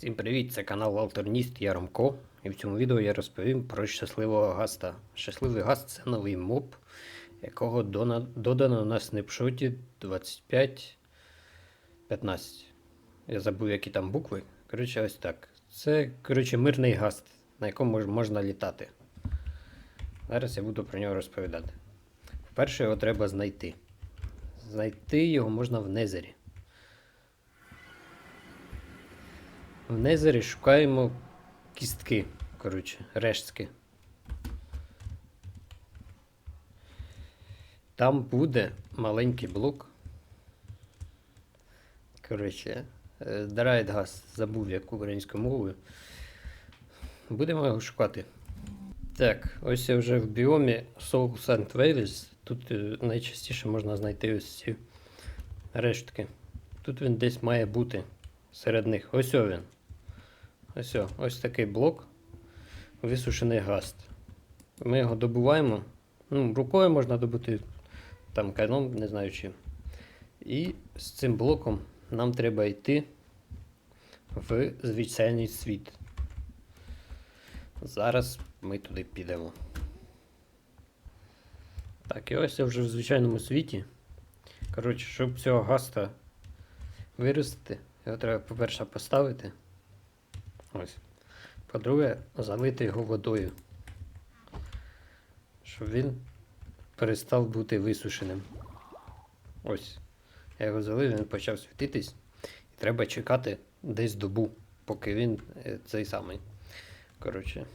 Всім привіт! Це канал Алтерніст, я Ромко. І в цьому відео я розповім про щасливого гаста. Щасливий гаст це новий моб, якого додано на снапшоті 25-15. Я забув, які там букви. Коротше, ось так. Це, коротше, мирний гаст, на якому можна літати. Зараз я буду про нього розповідати. Вперше його треба знайти. Знайти його можна в Незері. В Незері шукаємо кістки, коротше, рештки. Там буде маленький блок. Коротше, Драйдгас забув як українською мовою. Будемо його шукати. Так, ось я вже в біомі Soul St. Wales. Тут е, найчастіше можна знайти ось ці рештки. Тут він десь має бути серед них. Ось він. Ось, ось такий блок. Висушений гаст. Ми його добуваємо. Ну, рукою можна добути, там кайном, не знаю чим. І з цим блоком нам треба йти в звичайний світ. Зараз ми туди підемо. Так, і ось я вже в звичайному світі. Коротше, щоб цього гаста виростити, його треба, по-перше, поставити. Ось. По-друге, залити його водою. Щоб він перестав бути висушеним. Ось. Я його залив, він почав світитись. І треба чекати десь добу, поки він е, цей самий. Коротше.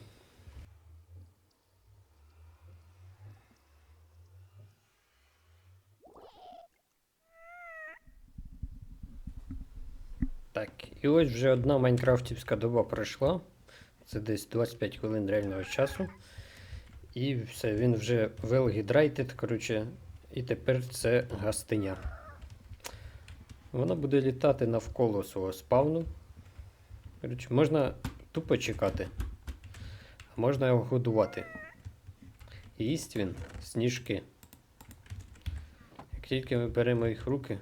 Так, і ось вже одна майнкрафтівська доба пройшла. Це десь 25 хвилин реального часу. І все, він вже well коротше, і тепер це гастиня. Вона буде літати навколо свого спавну. Коротше, можна тупо чекати, а можна його годувати. І їсть він сніжки. Як тільки ми беремо їх руки,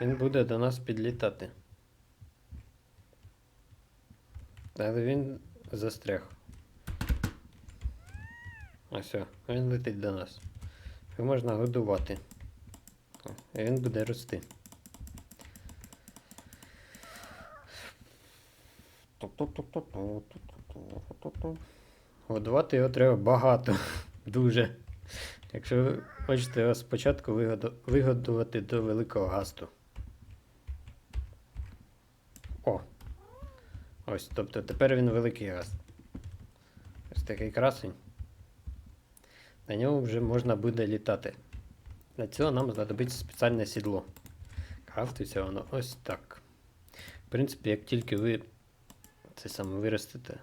він буде до нас підлітати. Але він застряг. Ось, він летить до нас. Його можна годувати. І він буде рости. Годувати його треба багато. Дуже. Якщо ви хочете його спочатку вигодувати до великого гасту. Ось, тобто тепер він великий гаст. Ось такий красень. На ньому вже можна буде літати. Для цього нам знадобиться спеціальне сідло. Крафтується воно ось так. В принципі, як тільки ви це саме виростете,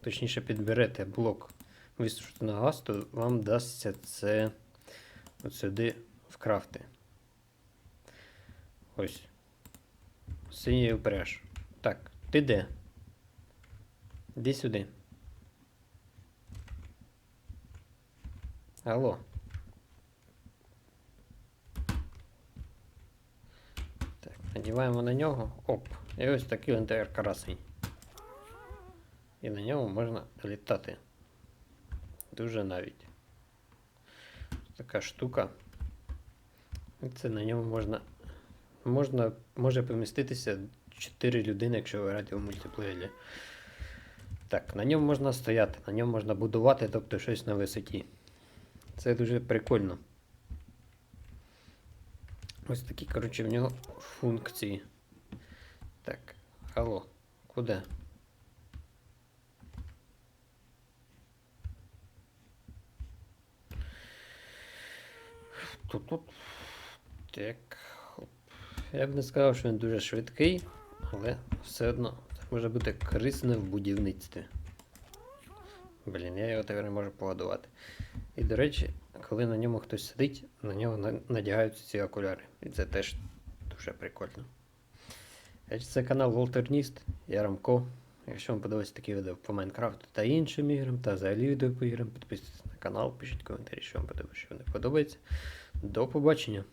точніше підберете блок висушеного гасту, вам дасться це от сюди вкрафти. Ось. Синій упряж. Так, ти де? Іди сюди. Алло. Так, надіваємо на нього. Оп. І ось такий тепер красень. І на ньому можна літати. Дуже навіть. Така штука. Це на ньому можна. Можна може поміститися 4 людини, якщо ви граєте в мультиплеєрі. Так, на ньому можна стояти, на ньому можна будувати, тобто щось на висоті. Це дуже прикольно. Ось такі, коротше, в нього функції. Так, алло, куди? Тут-тут. Так. Я б не сказав, що він дуже швидкий, але все одно може бути корисно в будівництві. Блін, я його тепер не можу погодувати. І до речі, коли на ньому хтось сидить, на нього надягаються ці окуляри. І це теж дуже прикольно. Це канал Волтерніст, я Ромко. Якщо вам подобається такі відео по Майнкрафту та іншим іграм, та взагалі відео по іграм, підписуйтесь на канал, пишіть коментарі, що вам подобається, що не подобається. До побачення!